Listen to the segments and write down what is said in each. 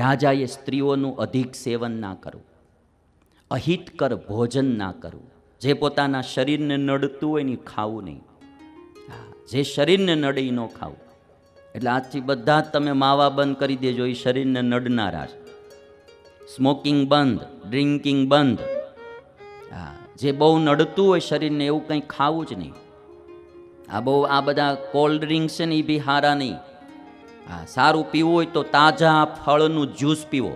રાજાએ સ્ત્રીઓનું અધિક સેવન ના કરવું, અહિતકર ભોજન ના કરવું, જે પોતાના શરીરને નડતું હોય એની ખાવું નહીં. જે શરીરને નડે ઈ ન ખાવું. એટલે આજથી બધા જ તમે માવા બંધ કરી દેજો એ શરીરને નડનારા સ્મોકિંગ બંધ ડ્રિંકિંગ બંધ. હા જે બહુ નડતું હોય શરીરને એવું કંઈ ખાવું જ નહીં. આ બહુ, આ બધા કોલ્ડ ડ્રિંક્સ છે ને એ બી હારા નહીં. હા સારું પીવું હોય તો તાજા ફળનું જ્યુસ પીવો.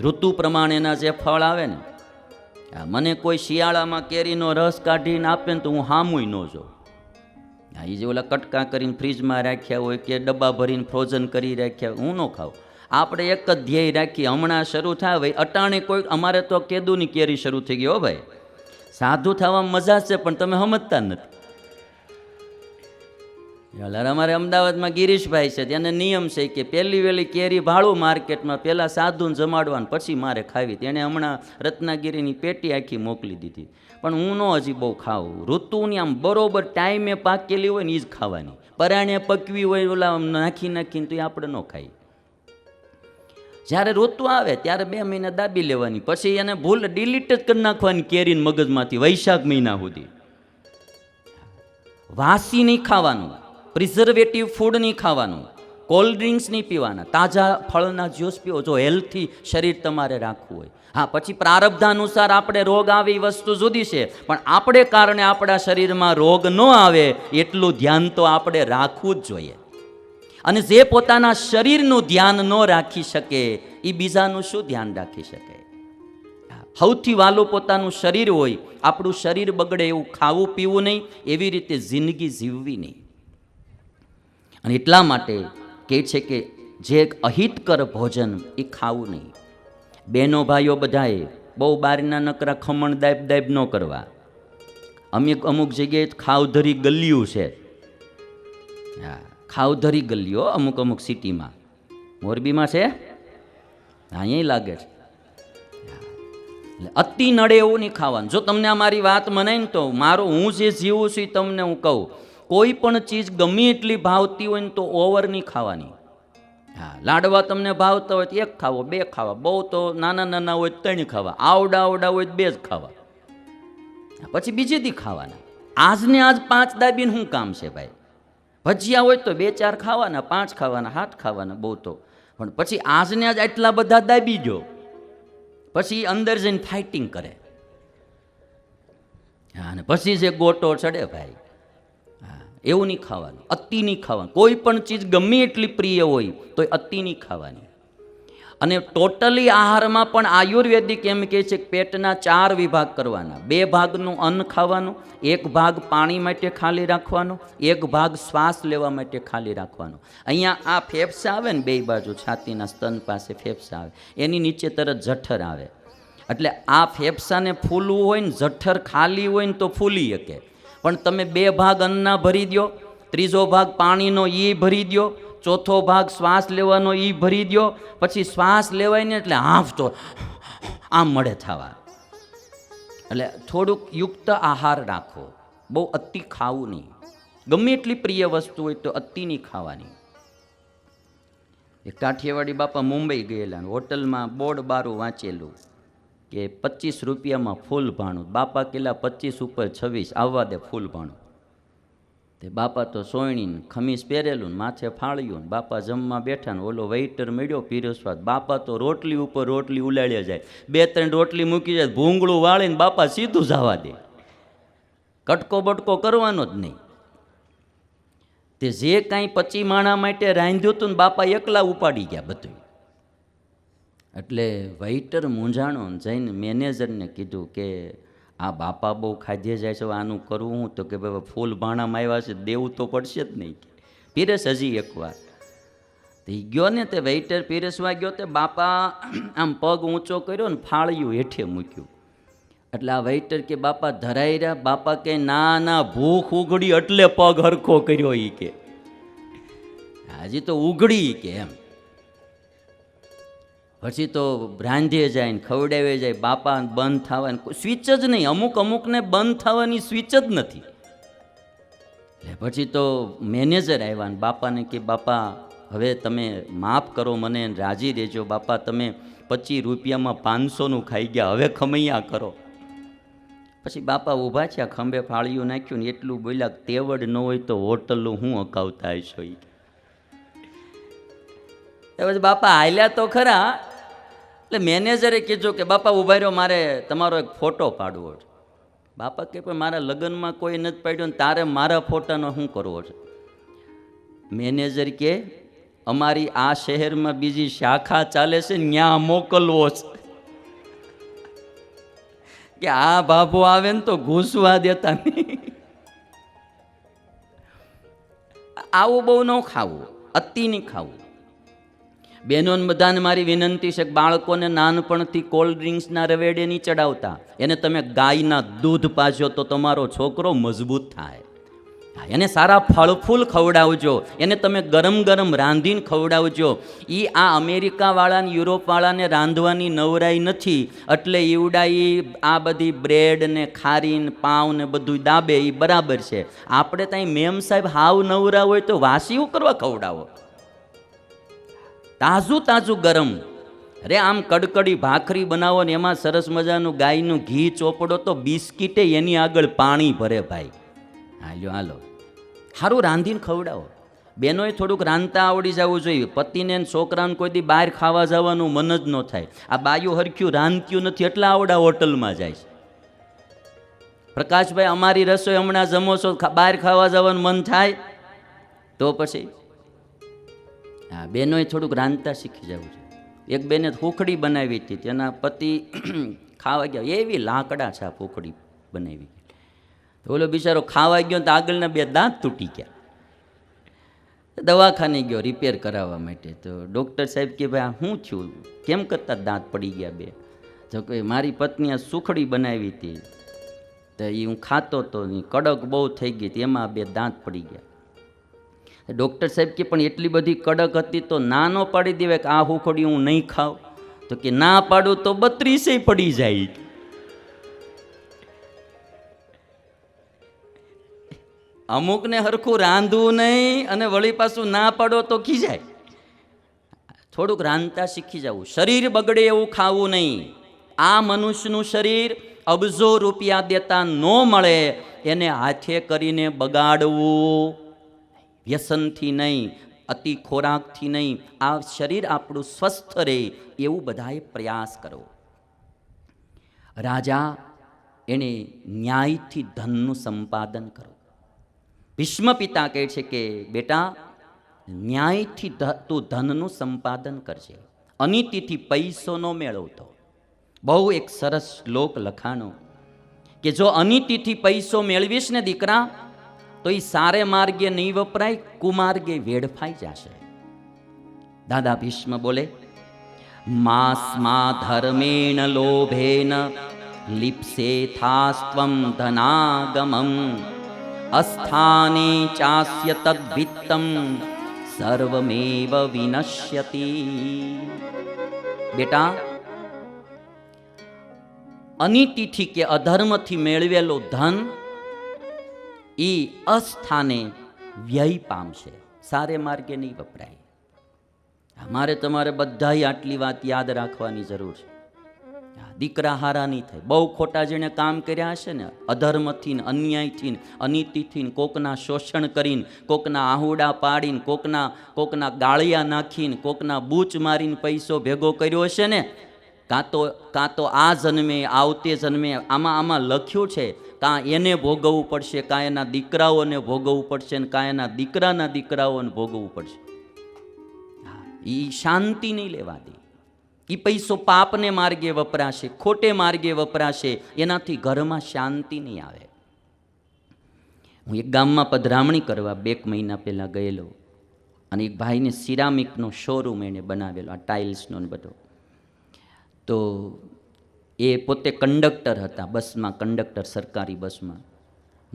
ઋતુ પ્રમાણેના જે ફળ આવે ને મને કોઈ શિયાળામાં કેરીનો રસ કાઢીને આપે ને તો હું હામુય ન જોઉં. હા એ જે ઓલા કટકા કરીને ફ્રીજમાં રાખ્યા હોય કે ડબ્બા ભરીને ફ્રોઝન કરી રાખ્યા હું ન ખાઉં. આપણે એક જ ધ્યેય રાખીએ, હમણાં શરૂ થાય, ભાઈ, અટાણે કોઈ, અમારે તો કેદુની કેરી શરૂ થઈ ગઈ હો, ભાઈ. સાધુ થવામાં મજા છે, પણ તમે સમજતા નથી. યાર અમારે અમદાવાદમાં ગિરીશભાઈ છે તેને નિયમ છે કે પહેલી વહેલી કેરી ભાડું માર્કેટમાં, પહેલાં સાધુને જમાડવાનું, પછી મારે ખાવી. તેણે હમણાં રત્નાગીરીની પેટી આખી મોકલી દીધી. પણ હું ન હજી બહુ ખાઉં. ઋતુની આમ બરોબર ટાઈમે પાકેલી હોય ને એ જ ખાવાની. પરાણે પકવી હોય ઓલા નાખી નાખીને તો એ આપણે ન ખાઈ જ્યારે ઋતુ આવે ત્યારે બે મહિના દાબી લેવાની, પછી એને ભૂલ ડિલીટ જ કરી નાખવાની કેરીને મગજમાંથી વૈશાખ મહિના સુધી. વાસી નહીં ખાવાનું પ્રિઝર્વેટિવ ફૂડ નહીં ખાવાનું કોલ્ડ ડ્રિંક્સ નહીં પીવાના, તાજા ફળના જ્યુસ પીવો, જો હેલ્થી શરીર તમારે રાખવું હોય. હા, પછી પ્રારબ્ધાનુસાર આપણે રોગ આવે એ વસ્તુ જુદી છે, પણ આપણે કારણે આપણા શરીરમાં રોગ ન આવે એટલું ધ્યાન તો આપણે રાખવું જ જોઈએ. અને જે પોતાના શરીરનું ધ્યાન ન રાખી શકે એ બીજાનું શું ધ્યાન રાખી શકે? સૌથી વાલું પોતાનું શરીર હોય, આપણું શરીર બગડે એવું ખાવું પીવું નહીં, એવી રીતે જિંદગી જીવવી નહીં. અને એટલા માટે કહે છે કે જે અહિતકર ભોજન એ ખાવું નહીં. બહેનો ભાઈઓ બધાએ બહુ બારના નકરા ખમણ દાબ દાબ ન કરવા. અમુક અમુક જગ્યાએ ખાવધરી ગલ્યું છે. હા. ખાવધરી ગલીઓ અમુક અમુક સિટીમાં. મોરબીમાં છે? અહીંયા લાગે છે. એટલે અતિ નડે એવું નહીં ખાવાનું. જો તમને આ મારી વાત મનાય ને તો મારો હું જે જીવું છું એ તમને હું કહું. કોઈ પણ ચીજ ગમે એટલી ભાવતી હોય ને તો ઓવર નહીં ખાવાની. હા, લાડવા તમને ભાવતા હોય તો એક ખાવો, બે ખાવા. બહુ તો નાના નાના હોય ત્રણ ખાવા. આવડા આવડા હોય બે જ ખાવા. પછી બીજેથી ખાવાના. આજને આજ પાંચ દાબીને શું કામ છે ભાઈ? ભજીયા હોય તો બે ચાર ખાવાના, પાંચ ખાવાના હાથ ખાવાના, બહુ તો. પણ પછી આજને આજ આટલા બધા દાબી ગયો પછી અંદર જઈને ફાઇટિંગ કરે. હા, અને પછી જે ગોટો ચડે ભાઈ, હા, એવું નહીં ખાવાનું, અતિ નહીં ખાવાનું. કોઈ પણ ચીજ ગમે એટલી પ્રિય હોય તો અતિ નહીં ખાવાની. અને ટોટલી આહારમાં પણ આયુર્વેદિક એમ કહે છે કે પેટના ચાર વિભાગ કરવાના. બે ભાગનું અન્ન ખાવાનું, એક ભાગ પાણી માટે ખાલી રાખવાનો, એક ભાગ શ્વાસ લેવા માટે ખાલી રાખવાનો. અહીંયા આ ફેફસા આવે ને બે બાજુ, છાતીના સ્તન પાસે ફેફસા આવે. એની નીચે તરત જઠર આવે. એટલે આ ફેફસાને ફૂલવું હોય ને જઠ્ઠર ખાલી હોય ને તો ફૂલી શકે. પણ તમે બે ભાગ અન્નના ભરી દો ત્રીજો ભાગ પાણીનો એ ભરી દો ચોથો ભાગ શ્વાસ લેવાનો એ ભરી દો પછી શ્વાસ લેવાય ને એટલે હાફ તો આમ મળે થવા. એટલે થોડુંક યુક્ત આહાર રાખો. બહુ અતિ ખાવું નહીં. ગમે એટલી પ્રિય વસ્તુ હોય તો અતિ નહીં ખાવાની. એક કાઠિયાવાડી બાપા મુંબઈ ગયેલા હોટલમાં બોર્ડ બારું વાંચેલું કે પચીસ રૂપિયામાં ફૂલ ભાણું. બાપા કેલા પચીસ ઉપર છવ્વીસ, આવવા દે ફૂલ ભાણું. તે બાપા તો સોયણીને ખમીસ પહેરેલું ને માથે ફાળ્યું ને બાપા જમવા બેઠા ને ઓલો વેઇટર મળ્યો, પીરસવા બાપા તો રોટલી ઉપર રોટલી ઉલાડ્યા જાય. બે ત્રણ રોટલી મૂકી જાય, ભૂંગળું વાળીને બાપા સીધું જવા દે. કટકો બટકો કરવાનો જ નહીં. તે જે કાંઈ પચી માણા માટે રાંધ્યું હતું ને બાપા એકલા ઉપાડી ગયા બધું એટલે વેઇટર મૂંઝાણો જઈને મેનેજરને કીધું કે આ બાપા બહુ ખાધે જાય છે આનું કરવું હું? તો કે ભાઈ, ફૂલ ભાણામાં આવ્યા છે, દેવું તો પડશે જ નહીં પીરસ હજી એકવાર. તો એ ગયો ને તે વેઇટર પીરસવા ગયો તે બાપા આમ પગ ઊંચો કર્યો ને ફાળ્યું હેઠે મૂક્યું. એટલે આ વેઇટર કે બાપા ધરાઈ રહ્યા, બાપા કે ના ના, ભૂખ ઉઘડી એટલે પગ હરખો કર્યો એ કે. હજી તો ઉઘડી કે એમ. પછી તો રાંધે જાય ને ખવડાવે જાય બાપા બંધ થવાની સ્વિચ જ નહીં. અમુક અમુકને બંધ થવાની સ્વિચ જ નથી. પછી તો મેનેજર આવ્યા ને બાપાને કે, બાપા, હવે તમે માફ કરો મને રાજી રહેજો. બાપા, તમે પચીસ રૂપિયામાં પાંચસોનું ખાઈ ગયા. હવે ખમૈયા કરો. પછી બાપા ઊભા છે ખંભે ફાળિયું નાખ્યું ને એટલું બોલ્યા તેવડ ન હોય તો હોટલનું હું અકાવતા હશો ઈ. એ બાપા હાલ્યા તો ખરા. એટલે મેનેજરે કીધું કે, બાપા, ઊભા રહ્યો મારે તમારો એક ફોટો પાડવો છે. બાપા કે, પણ મારા લગ્નમાં કોઈ નથી પાડ્યો ને તારે મારા ફોટાનો શું કરવો છે? મેનેજર કે, અમારી આ શહેરમાં બીજી શાખા ચાલે છે ત્યાં મોકલવો છે. કે આ બાપુ આવે ને તો ઘૂસવા દેતા નહીં. આવું બહુ ન ખાવું, અતિ નહીં ખાવું. બહેનોને બધાને મારી વિનંતી છે કે બાળકોને નાનપણથી કોલ્ડ ડ્રિંક્સના રવેડે નહીં ચડાવતા. એને તમે ગાયના દૂધ પાજો તો તમારો છોકરો મજબૂત થાય. એને સારા ફળ ફૂલ ખવડાવજો. એને તમે ગરમ ગરમ રાંધીને ખવડાવજો. એ આ અમેરિકાવાળાને, યુરોપવાળાને રાંધવાની નવરાઈ નથી. એટલે ઈવડા ઈ આ બધી બ્રેડ ને ખારીને પાવ ને બધું દાબે એ બરાબર છે. આપણે ત્યાં મેમ સાહેબ હાવ નવરા હોય તો વાસીઓ કરવા ખવડાવો? તાજું તાજું ગરમ. અરે, આમ કડકડી ભાખરી બનાવો ને એમાં સરસ મજાનું ગાયનું ઘી ચોપડો તો બિસ્કીટે એની આગળ પાણી ભરે ભાઈ. હાલ્યો, હાલો. સારું રાંધીને ખવડાવો. બહેનોએ થોડુંક રાંધતા આવડી જવું જોઈએ. પતિને છોકરાને કોઈ દી બહાર ખાવા જવાનું મન જ ન થાય. આ બાયું હરખ્યું રાંધ્યું નથી, એટલા આવડા હોટલમાં જાય છે. પ્રકાશભાઈ, અમારી રસોઈ હમણાં જમો છો બહાર ખાવા જવાનું મન થાય? તો પછી? હા બેનોએ થોડુંક રાંધતા શીખી જવું છે. એક બેને ફૂખડી બનાવી હતી, તેના પતિ ખાવા ગયા. એવી લાકડા છે આ ફૂખડી બનાવી. તો ઓલો બિચારો ખાવા ગયો તો આગળના બે દાંત તૂટી ગયા. દવાખાને ગયો રિપેર કરાવવા માટે. તો ડૉક્ટર સાહેબ કે ભાઈ, આ છું? કેમ કરતા દાંત પડી ગયા બે? તો કે મારી પત્ની આ સુખડી બનાવી હતી. તો એ હું ખાતો તો ને કડક બહુ થઈ ગઈ હતી. એમાં બે દાંત પડી ગયા. ડૉક્ટર સાહેબ કે પણ એટલી બધી કડક હતી તો ના ન પાડી દેવાય કે આ હુખડી હું નહીં ખાઉં. તો કે ના પાડું તો બત્રીસે પડી જાય. અમુકને હરખું રાંધવું નહીં અને વળી પાછું ના પાડો તો ખીજાય થોડુંક રાંધતા શીખી જવું. શરીર બગડે એવું ખાવું નહીં. આ મનુષ્યનું શરીર અબજો રૂપિયા દેતા ન મળે. એને હાથે કરીને બગાડવું. વ્યસનથી નહીં, અતિ ખોરાકથી નહીં, આ શરીર આપણું સ્વસ્થ રહે એવું બધાએ પ્રયાસ કરો. રાજા એણે ન્યાયથી ધનનું સંપાદન કરો. ભીષ્મ પિતા કહે છે કે, બેટા, ન્યાયથી તું ધનનું સંપાદન કરજે. અનિતિથી પૈસો ન મેળવતો બહુ એક સરસ શ્લોક લખાણો કે, જો અનિતિથી પૈસો મેળવીશ ને દીકરા તો એ સારે માર્ગે નહીં વપરાય, કુમાર્ગે વેડફાઈ જશે. દાદા ભીષ્મ બોલે માસ્મા ધર્મેણ લોભેન લિપ્સે થાસ્ત્વમ ધનાગમમ અસ્થાને ચાસ્ય તદ્વિત્તમ સર્વમેવ વિનશ્યતિ. બેટા, અનિતિથી કે અધર્મથી મેળવેલો ધન એ અસ્થાને વ્યય પામશે. સારે માર્ગે નહીં વપરાય. અમારે તમારે બધાય આટલી વાત યાદ રાખવાની જરૂર છે. દીકરા હારા નહીં થાય બહુ ખોટા જેણે કામ કર્યા હશે ને અધર્મથી ને અન્યાયથી ને અનીતિથી ને કોકના શોષણ કરીને, કોકના આહુડા પાડીને, કોકના કોકના ગાળિયા નાખીને, કોકના બૂચ મારીને પૈસો ભેગો કર્યો હશે ને, કાં તો કાં તો આ જન્મે, આવતે જન્મે, આમાં આમાં લખ્યું છે કાં એને ભોગવવું પડશે, કાં એના દીકરાઓને ભોગવવું પડશે ને કાં એના દીકરાના દીકરાઓને ભોગવવું પડશે. એ શાંતિ નહીં લેવા દે. એ પૈસો પાપને માર્ગે વપરાશે, ખોટે માર્ગે વપરાશે, એનાથી ઘરમાં શાંતિ નહીં આવે. હું એક ગામમાં પધરામણી કરવા બે મહિના પહેલાં ગયેલો અને એક ભાઈને સિરામિકનો શોરૂમ એણે બનાવેલો, આ ટાઇલ્સનો બધો. તો એ પોતે કંડક્ટર હતા, બસમાં કંડક્ટર, સરકારી બસમાં.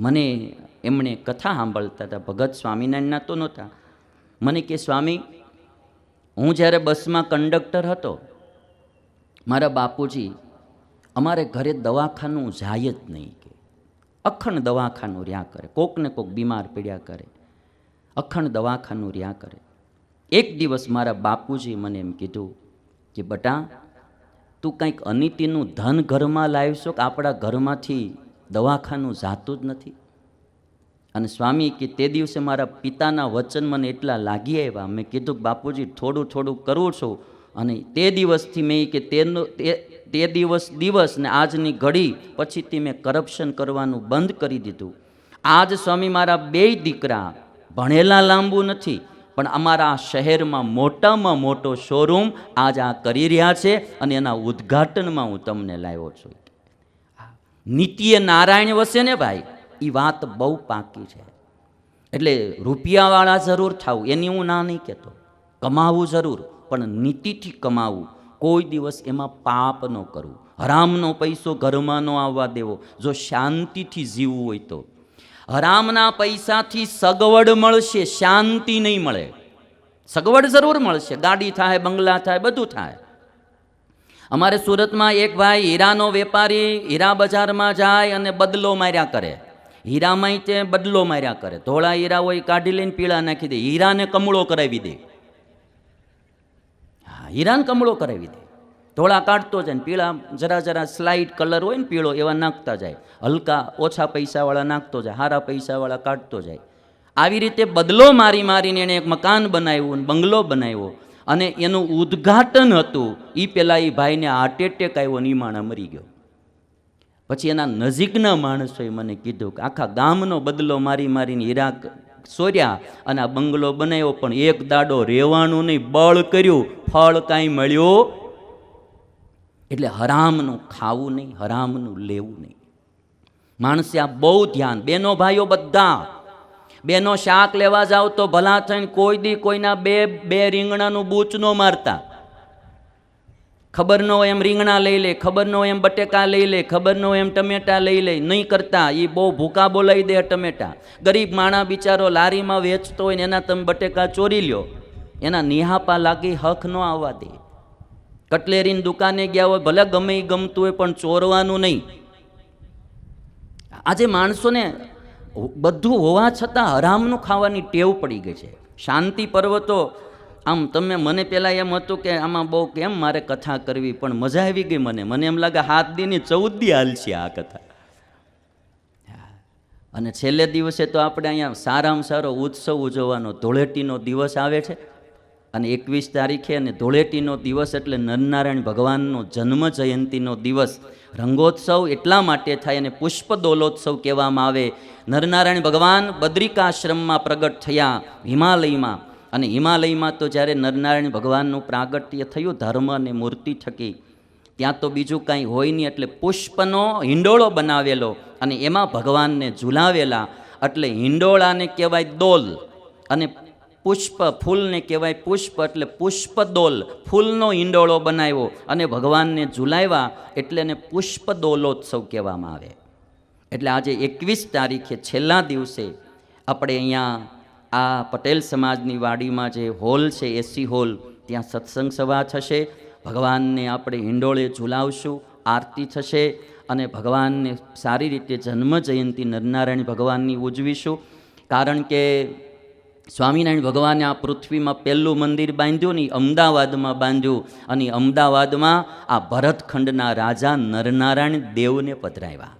મને એમણે કથા સાંભળતા હતા, ભગત સ્વામિનારાયણના તો નહોતા. મને કે, સ્વામી, હું જ્યારે બસમાં કંડક્ટર હતો, મારા બાપુજી, અમારે ઘરે દવાખાનું જાય જ નહીં કે. અખંડ દવાખાનું રહ્યા કરે, કોકને કોક બીમાર પીડ્યા કરે. અખંડ દવાખાનું રહ્યા કરે. એક દિવસ મારા બાપુજી મને એમ કીધું કે, બટા તું કંઈક અનિતિનું ધન ઘરમાં લાવીશો કે આપણા ઘરમાંથી દવાખાનું જાતું જ નથી? અને સ્વામી કે તે દિવસે મારા પિતાના વચન મને એટલા લાગી આવ્યા. મેં કીધું કે બાપુજી, થોડું થોડું કરું છું. અને તે દિવસથી મેં કે તેનો તે દિવસ દિવસ ને આજની ઘડી પછીથી મેં કરપ્શન કરવાનું બંધ કરી દીધું. આજ સ્વામી મારા બેય દીકરા ભણેલા લાંબુ નથી. પણ અમારા શહેરમાં મોટામાં મોટો શોરૂમ આજ આ કરી રહ્યા છે અને એના ઉદ્ઘાટનમાં હું તમને લાવ્યો છું. નીતિએ નારાયણ વસે ને ભાઈ એ વાત બહુ પાકી છે. એટલે રૂપિયાવાળા જરૂર થવું એની હું ના નહીં કહેતો. કમાવું જરૂર, પણ નીતિથી કમાવું. કોઈ દિવસ એમાં પાપ ન કરવું હરામનો પૈસો ઘરમાં ન આવવા દેવો. જો શાંતિથી જીવવું હોય તો. હરામના પૈસાથી સગવડ મળશે, શાંતિ નહીં મળે. સગવડ જરૂર મળશે, ગાડી થાય, બંગલા થાય, બધું થાય. અમારે સુરતમાં એક ભાઈ હીરાનો વેપારી હીરા બજારમાં જાય અને બદલો માર્યા કરે. હીરામાં તે બદલો માર્યા કરે. ધોળા હીરા હોય કાઢી લઈને પીળા નાખી દે. હીરાને કમળો કરાવી દે. હા, હીરાને કમળો કરાવી દે. ધોળા કાઢતો જાય ને પીળા જરા જરા સ્લાઇટ કલર હોય ને પીળો, એવા નાખતા જાય. હલકા, ઓછા પૈસાવાળા નાખતો જાય સારા પૈસાવાળા કાઢતો જાય. આવી રીતે બદલો મારી મારીને એણે એક મકાન બનાવ્યું બંગલો બનાવ્યો. અને એનું ઉદ્ઘાટન હતું. એ પહેલાં એ ભાઈને હાર્ટ એટેક આવ્યો ને એ મરી ગયો. પછી એના નજીકના માણસોએ મને કીધું કે આખા ગામનો બદલો મારી મારીને હીરા સોર્યા અને આ બંગલો બનાવ્યો. પણ એક દાડો રહેવાનું નહીં. બળ કર્યું. ફળ કાંઈ મળ્યું એટલે હરામનું ખાવું નહીં, હરામનું લેવું નહીં. માણસે આ બહુ ધ્યાન. બેનો ભાઈઓ બધા, બેનો શાક લેવા જાઓ તો ભલા થઈને કોઈ દી કોઈના બે બે રીંગણાનું બૂચ ન મારતા. ખબર ન હોય એમ રીંગણા લઈ લે, ખબર ન હોય એમ બટેકા લઈ લે, ખબર ન હોય એમ ટમેટા લઈ લે, નહીં કરતા. એ બહુ ભૂકા બોલાવી દે ટમેટા. ગરીબ માણા બિચારો લારીમાં વેચતો હોય ને એના તમે બટેકા ચોરી લ્યો. એના નિહાપા લાગી હક ન આવવા દે. કટલેરીની દુકાને ગયા હોય, ભલે ગમે એ ગમતું હોય, પણ ચોરવાનું નહીં. આજે માણસોને બધું હોવા છતાં હરામનું ખાવાની ટેવ પડી ગઈ છે. શાંતિ પર્વતો, આમ તમે મને પહેલાં એમ હતું કે આમાં બહુ કેમ મારે કથા કરવી, પણ મજા આવી ગઈ મને. મને એમ લાગે હાથ દીની ચૌદ દી હાલશે આ કથા. અને છેલ્લે દિવસે તો આપણે અહીંયા સારામાં સારો ઉત્સવ ઉજવવાનો ધૂળેટીનો દિવસ આવે છે. અને એકવીસ તારીખે અને ધૂળેટીનો દિવસ એટલે નરનારાયણ ભગવાનનો જન્મ જયંતિનો દિવસ. રંગોત્સવ એટલા માટે થાય અને પુષ્પ દોલોત્સવ કહેવામાં આવે. નરનારાયણ ભગવાન બદ્રિકાશ્રમમાં પ્રગટ થયા હિમાલયમાં. અને હિમાલયમાં તો જ્યારે નરનારાયણ ભગવાનનું પ્રાગટ્ય થયું, ધર્મ અને મૂર્તિ થકી. ત્યાં તો બીજું કાંઈ હોય નહીં એટલે પુષ્પનો હિંડોળો બનાવેલો અને એમાં ભગવાનને ઝુલાવેલા. એટલે હિંડોળાને કહેવાય દોલ અને પુષ્પ ફૂલને કહેવાય પુષ્પ એટલે પુષ્પદોલ. ફૂલનો ઈંડોળો બનાવ્યો અને ભગવાનને ઝુલાવ્યા એટલે એને પુષ્પદોલોત્સવ કહેવામાં આવે. એટલે આજે એકવીસ તારીખે છેલ્લા દિવસે આપણે અહીંયા આ પટેલ સમાજની વાડીમાં જે હોલ છે એસી હોલ, ત્યાં સત્સંગ સભા થશે. ભગવાનને આપણે હિંડોળે ઝુલાવશું, આરતી થશે અને ભગવાનને સારી રીતે જન્મ જયંતિ નરનારાયણ ભગવાનની ઉજવીશું. કારણ કે સ્વામિનારાયણ ભગવાને આ પૃથ્વીમાં પહેલું મંદિર બાંધ્યું ને અમદાવાદમાં બાંધ્યું. અને અમદાવાદમાં આ ભરતખંડના રાજા નરનારાયણ દેવને પધરાવ્યા.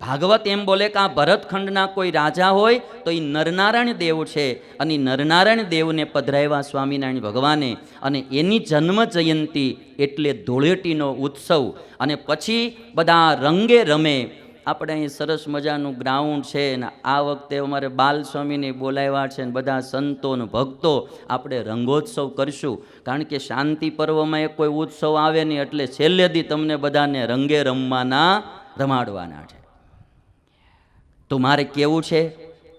ભાગવત એમ બોલે કે આ ભરતખંડના કોઈ રાજા હોય તો એ નરનારાયણ દેવ છે. અને નરનારાયણ દેવને પધરાવ્યા સ્વામિનારાયણ ભગવાને. અને એની જન્મ જયંતિ એટલે ધૂળેટીનો ઉત્સવ. અને પછી બધા રંગે રમે આપણે અહીં સરસ મજાનું ગ્રાઉન્ડ છે ને આ વખતે અમારે બાલ સ્વામીને બોલાવ્યા છે ને બધા સંતો ને ભક્તો આપણે રંગોત્સવ કરશું. કારણ કે શાંતિ પર્વમાં એક કોઈ ઉત્સવ આવે નહીં એટલે છેલ્લેથી તમને બધાને રંગે રમવાના રમાડવાના છે. તો મારે કેવું છે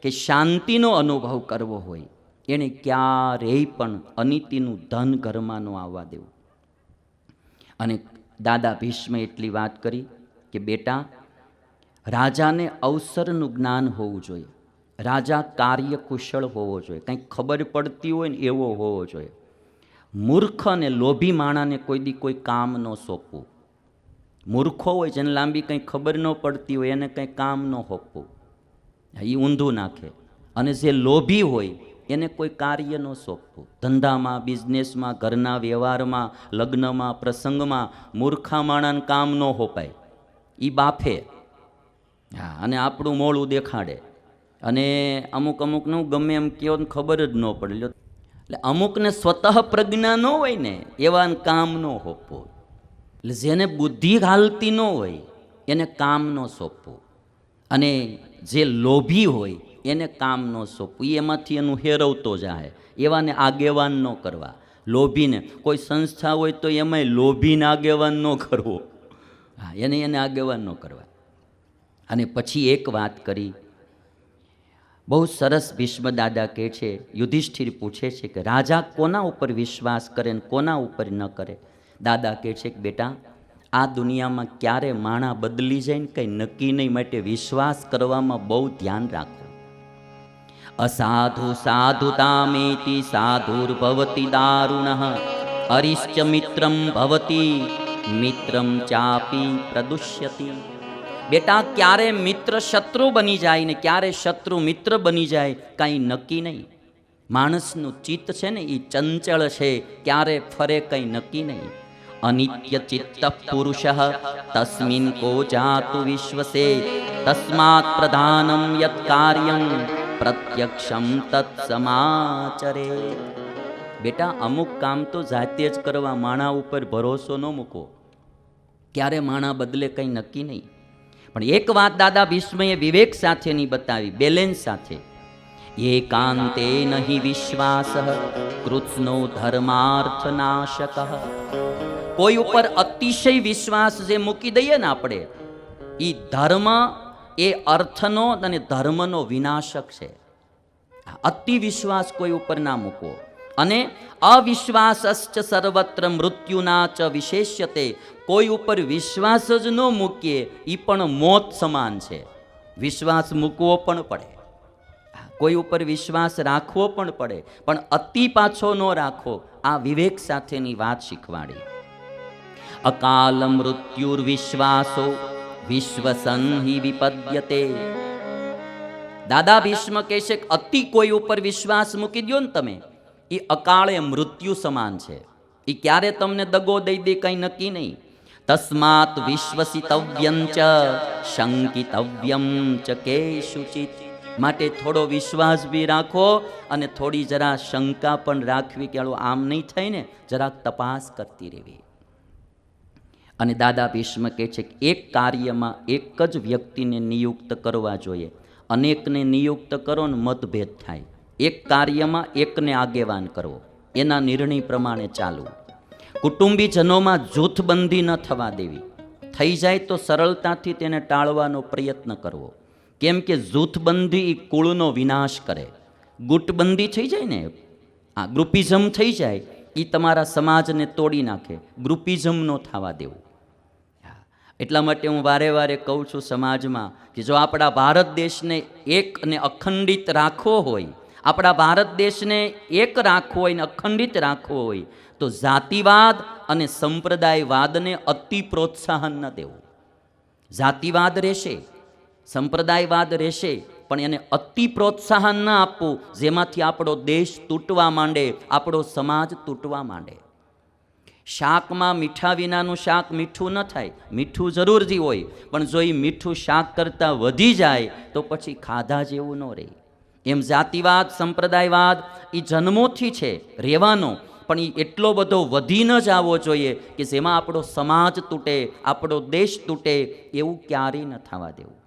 કે શાંતિનો અનુભવ કરવો હોય એણે ક્યારેય પણ અનિતિનું ધન ઘરમાં ન આવવા દેવું. અને દાદા ભીષ્મે એટલી વાત કરી કે બેટા રાજાને અવસરનું જ્ઞાન હોવું જોઈએ. રાજા કાર્યકુશળ હોવો જોઈએ. કંઈક ખબર પડતી હોય ને એવો હોવો જોઈએ. મૂર્ખ અને લોભી માણાને કોઈ દી કોઈ કામ ન સોંપવું. મૂર્ખો હોય જેને લાંબી કંઈ ખબર ન પડતી હોય એને કંઈ કામ ન સોંપવું એ ઊંધું નાખે. અને જે લોભી હોય એને કોઈ કાર્ય ન સોંપવું. ધંધામાં, બિઝનેસમાં, ઘરના વ્યવહારમાં, લગ્નમાં, પ્રસંગમાં મૂર્ખા માણાને કામ ન હોપાય. એ બાફે. હા, અને આપણું મોડું દેખાડે. અને અમુક અમુકનું ગમે એમ કહો ને ખબર જ ન પડે. એટલે અમુકને સ્વતઃ પ્રજ્ઞા ન હોય ને, એવાને કામ ન હોપવું એટલે જેને બુદ્ધિ હાલતી ન હોય, એને કામ ન સોંપવું. અને જે લોભી હોય, એને કામ ન સોંપવું. એમાંથી એનું હેરવતો જાય એવાને આગેવાન ન કરવા. લોભીને, કોઈ સંસ્થા હોય તો એમાંય લોભીને આગેવાન ન કરવો. હા, એને એને આગેવાન ન કરવા. અને પછી એક વાત કરી. બહુ સરસ ભીષ્મ દાદા કહે છે, યુધિષ્ઠિર પૂછે છે કે રાજા કોના ઉપર વિશ્વાસ કરે ને કોના ઉપર ન કરે? દાદા કહે છે કે બેટા, આ દુનિયામાં ક્યારે માણા બદલી જાય ને કંઈ નક્કી નહીં માટે વિશ્વાસ કરવામાં બહુ ધ્યાન રાખો. અસાધુ સાધુતામેતિ ભવતી દારુણ, અરિશ્ચ મિત્રમ ભવતી, મિત્રમ ચાપી પ્રદુષ્યતિ. બેટા, ક્યારે મિત્ર શત્રુ બની જાય ને ક્યારે શત્રુ મિત્ર બની જાય, કાંઈ નક્કી નહીં. માણસનું ચિત્ત છે ને એ ચંચળ છે, ક્યારે ફરે કંઈ નક્કી નહીં. અનિત્ય ચિત્ત પુરુષ, તસ્મિન કો જાતુ વિશ્વસે, તસ્માત પ્રધાનમ યત કાર્યમ, પ્રત્યક્ષમ તત્સમાચરે બેટા, અમુક કામ તો જાતે જ કરવા, માણા ઉપર ભરોસો ન મૂકો ક્યારે માણા બદલે કંઈ નક્કી નહીં. પણ એક વાત દાદા ભીષ્મએ વિવેક સાથેની બતાવી, બેલેન્સ સાથે. એકાંતે નહીં વિશ્વાસ, કૃત્સ્નો ધર્માર્થ નાશક. કોઈ ઉપર અતિશય વિશ્વાસ જે મૂકી દઈએ ને આપણે એ ધર્મ એ અર્થનો અને ધર્મનો વિનાશક છે. અતિ વિશ્વાસ કોઈ ઉપર ના મૂકવો. અને અવિશ્વાસશ્ચ સર્વત્ર મૃત્યુના ચ વિશેષ્યતે કોઈ ઉપર વિશ્વાસ જ ન મૂકીએ એ પણ મોત સમાન છે. વિશ્વાસ મૂકવો પણ પડે. કોઈ ઉપર વિશ્વાસ રાખવો પણ પડે, પણ અતિ પાછો ન રાખો, આ વિવેક સાથેની વાત શીખવાડી. અકાલ મૃત્યુર્વિશ્વાસો વિશ્વસંહિ વિપદ્યતે. દાદા ભીષ્મ કહે છે કે અતિ કોઈ ઉપર વિશ્વાસ મૂકી દો ને તમે એ અકાળે મૃત્યુ સમાન છે. એ ક્યારે તમને દગો દઈ દે કંઈ નક્કી નહીં. તસ્માત વિશ્વસિતવ્યમ ચ શંકિતવ્યમ ચ કેશુચિત માટે થોડો વિશ્વાસ બી રાખો અને થોડી જરા શંકા પણ રાખવી કે આમ નહીં થાય ને જરાક તપાસ કરતી રહેવી. અને દાદા ભીષ્મ કહે છે કે એક કાર્યમાં એક જ વ્યક્તિને નિયુક્ત કરવા જોઈએ. અનેકને નિયુક્ત કરો ને મતભેદ થાય. એક કાર્યમાં એકને આગેવાન કરવો. એના નિર્ણય પ્રમાણે ચાલવું. કુટુંબીજનોમાં જૂથબંધી ન થવા દેવી. થઈ જાય તો સરળતાથી તેને ટાળવાનો પ્રયત્ન કરવો. કેમ કે જૂથબંધી એ કુળનો વિનાશ કરે. ગુટબંધી થઈ જાય ને, આ ગ્રુપિઝમ થઈ જાય એ તમારા સમાજને તોડી નાખે. ગ્રુપિઝમ નો થવા દેવું. એટલા માટે હું વારે વારે કહું છું સમાજમાં કે જો આપણા ભારત દેશને એક અને અખંડિત રાખવો હોય, આપણા ભારત દેશને એક રાખવો હોય ને અખંડિત રાખવો હોય તો જાતિવાદ અને સંપ્રદાયવાદને અતિ પ્રોત્સાહન ન દેવું. જાતિવાદ રહેશે, સંપ્રદાયવાદ રહેશે, પણ એને અતિ પ્રોત્સાહન ન આપવું, જેમાંથી આપણો દેશ તૂટવા માંડે, આપણો સમાજ તૂટવા માંડે. શાકમાં મીઠા વિનાનું શાક મીઠું ન થાય, મીઠું જરૂરથી હોય, પણ જો એ મીઠું શાક કરતાં વધી જાય, તો પછી ખાધા જેવું ન રહે. એમ જાતિવાદ, સંપ્રદાયવાદ એ જન્મોથી છે, રહેવાનો પણ એ એટલો બધો વધી ન જવો જોઈએ કે જેમાં આપણો સમાજ તૂટે, આપણો દેશ તૂટે એવું ક્યારેય ન થવા દેવું.